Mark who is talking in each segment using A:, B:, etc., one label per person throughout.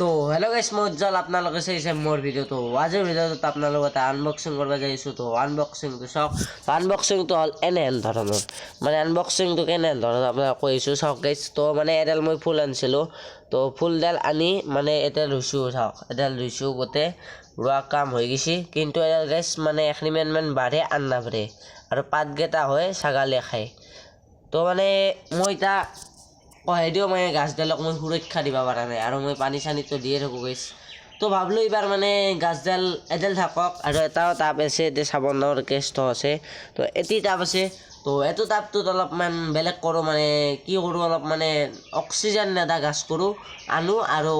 A: তো হেল্ল' গাইছ মই উজ্জ্বল আপোনালোকে চাইছে মোৰ ভিডিঅ'টো আজিৰ ভিডিঅ'টোত আপোনালোকৰ এটা আনবক্সিং কৰিব যাইছোঁ তো। আনবক্সিংটো চাওক আনবক্সিংটো হ'ল এনেহেন ধৰণৰ। মানে আনবক্সিংটো কেনেহেন ধৰণৰ আপোনাক কৈছোঁ চাওক গাইছ তো মানে এডাল মই ফুল আনিছিলোঁ। তো ফুলডাল আনি মানে এতিয়া ৰুইছোঁ, চাওক। এডাল ৰুইছোঁ, গোটেই ৰোৱা কাম হৈ গৈছে। কিন্তু এডাল গাইছ মানে এখিনিমান বাঢ়ে, আন নাবাঢ়ে। আৰু পাতকেইটা হয় ছাগালীয়ে খায়। তো মানে মই এতিয়া কহেদিও মানে গাছডালক মই সুৰক্ষা দিব পৰা নাই আৰু মই পানী চানীটো দিয়ে থাকোঁ গেছ তো ভাবিলোঁ এইবাৰ মানে গাছডাল এডাল থাকক আৰু এটাও টাব আছে, এতিয়া চাবোনৰ কেছটো আছে। তো এটি টাব আছে, তো এইটো টাবটোত অলপমান বেলেগ কৰোঁ মানে কি কৰোঁ অলপ মানে অক্সিজেন নেদা গাছ কৰোঁ, আনো আৰু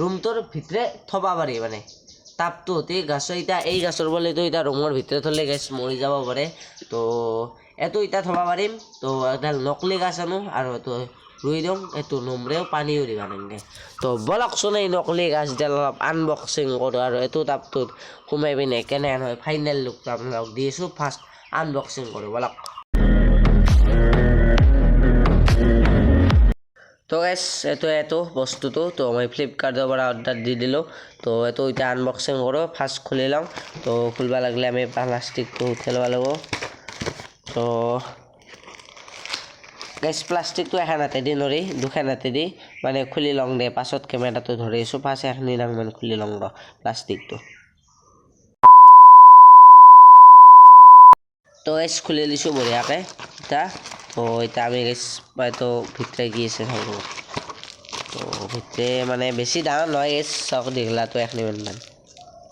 A: ৰুমটোৰ ভিতৰে থ'ব পাৰি মানে। টাবটো অতি গাছৰ এতিয়া, এই গাছৰ বলেতো এতিয়া ৰুমৰ ভিতৰত থ'লে গেছ মৰি যাব পাৰে। তো এইটো এতিয়া থ'ব পাৰিম। তো এডাল নকলি গাছ আনো আৰু এইটো ৰুই দিওঁ এইটো নমৰেও পানীও দিব নালাগে তো বলকচোন এই নকলি গাছডাল অলপ আনবক্সিং কৰোঁ, আৰু এইটো টাবটোত সোমাই পিনে কেনেহেন হয় ফাইনেল লুকটো আপোনালোকক দি আছোঁ ফাৰ্ষ্ট আনবক্সিং কৰোঁ, বলক। তো গেছ এইটো এইটো বস্তুটো, তো মই ফ্লিপকাৰ্টৰ পৰা অৰ্ডাৰ দি দিলোঁ। তো এইটো এতিয়া আনবক্সিং কৰোঁ ফাৰ্ষ্ট খুলি লওঁ। তো খুলিব লাগিলে আমি প্লাষ্টিকটো উঠাই ল'ব লাগিব। তো গেছ প্লাষ্টিকটো এখন হাতেদি নৰি দুখন হাতেদি মানে খুলি লওঁ দে, পাছত কেমেৰাটো ধৰি ফাৰ্ষ্ট এখিনি দাং মানে খুলি লওঁ ৰ প্লাষ্টিকটো তো গেছ খুলি দিছোঁ বঢ়িয়াকৈ এতিয়া তো এতিয়া আমি গেছ এইটো ভিতৰে কি আছে চাব তো ভিতৰে মানে বেছি ডাঙৰ নহয় গেছ চাওক দীঘলাটো এখিনিমান মান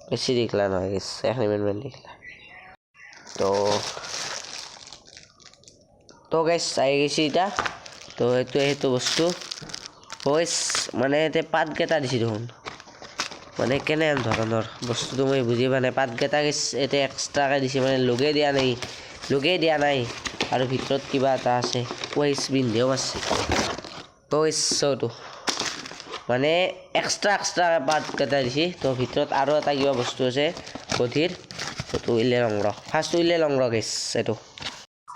A: বেছি দীঘলা নহয় গেছ এখিনিমান মান দীঘলা তো তো গেছ আহি গৈছে এতিয়া। তো সেইটো সেইটো বস্তু। গেছ মানে এতিয়া পাতকেইটা দিছে দেখোন। মানে কেনেহেন ধৰণৰ বস্তুটো মই বুজি পোৱা নাই। পাতকেইটা গেছ এতিয়া এক্সট্ৰাকৈ দিছে। মানে লগে দিয়া নাই। লগে দিয়া নাই। আৰু ভিতৰত কিবা এটা আছে। ৱেচ বিন্ধিও আছে। তো ইচ্ছটো মানে এক্সট্ৰা এক্সট্ৰাকৈ পাতকেইটা দিছে। তো ভিতৰত আৰু এটা কিবা বস্তু আছে। গধীৰ। সেইটো উলিয়াই লওঁ ৰ ফাৰ্ষ্ট উলিয়াই লওঁ ৰ গেছ এইটো।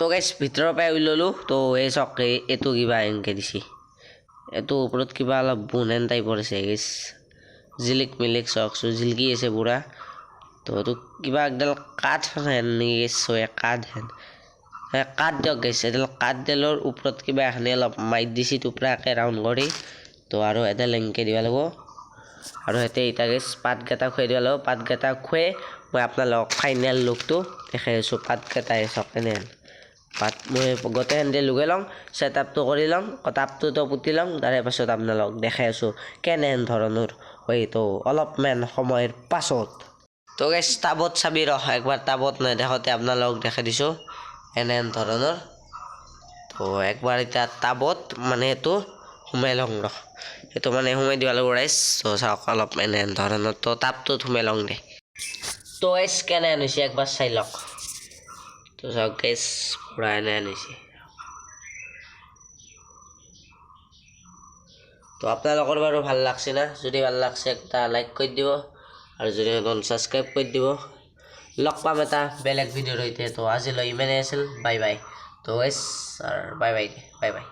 A: তো গেছ ভিতৰৰ পৰাই উলিয়ালোঁ তো এই এই- এইটো কিবা এনেকৈ দিছে। এইটো ওপৰত কিবা অলপ বুনহেন টাইপৰ আছে গেছ জিলিক মিলিক চাওকচোন জিলকি আছে পুৰা। তো এইটো কিবা একডাল কাঠ হেন নেকি গেছ হয় কাঠ হেন। কাঠ দিয়ক গেছ এডাল কাঠডালৰ ওপৰত কিবা এখানি অলপ মাইট দিছে টুকুৰাকৈ ৰাউণ্ড কৰি। তো আৰু এডাল এনেকৈ দিব লাগিব। আৰু সিহঁতে এতিয়া গেছ পাতকেইটা খুৱাই দিব লাগিব। পাতকেইটা খুৱাই মই আপোনালোকক ফাইনেল লুকটো দেখাই আছোঁ। পাতকেইটাই চাওক এনেহেন পাত মই গোটেইখিনি লগাই লওঁ ছেট আপটো কৰি লওঁ টাপটোতো পুতি লওঁ তাৰে পাছত আপোনালোকক দেখাই আছোঁ কেনেহেন ধৰণৰ হয় তো অলপমান সময়ৰ পাছত। তো গেছ টাবত চাবি ৰহ, একবাৰ টাবত নেদেখাওঁতে আপোনালোকক দেখাই দিছোঁ এনেহেন ধৰণৰ। তো একবাৰ এতিয়া টাবত মানে এইটো সোমাই লওঁ ৰহ, এইটো মানে সোমাই দিব লাগিব ৰাইজ তো চাওক অলপ এনেহেন ধৰণৰ, তো টাবটোত সোমাই লওঁ দে। তো গেছ কেনেহেন হৈছে একবাৰ চাই লওক। তো চাওক গেছ পূৰা এনেহেন হৈছে তো আপোনালোকৰ বাৰু ভালো লাগছে না? যদি ভালো লাগছে, একটা লাইক কৰি দিব। আৰু যদি নতুন ছাবস্ক্ৰাইব কৰি দিব। লগ পাম এটা বেলেগ ভিডিঅ'ৰ সৈতে তো আজিলৈ ইমানেই আছিল বাই বাই তো এছ বাই বাই বাই বাই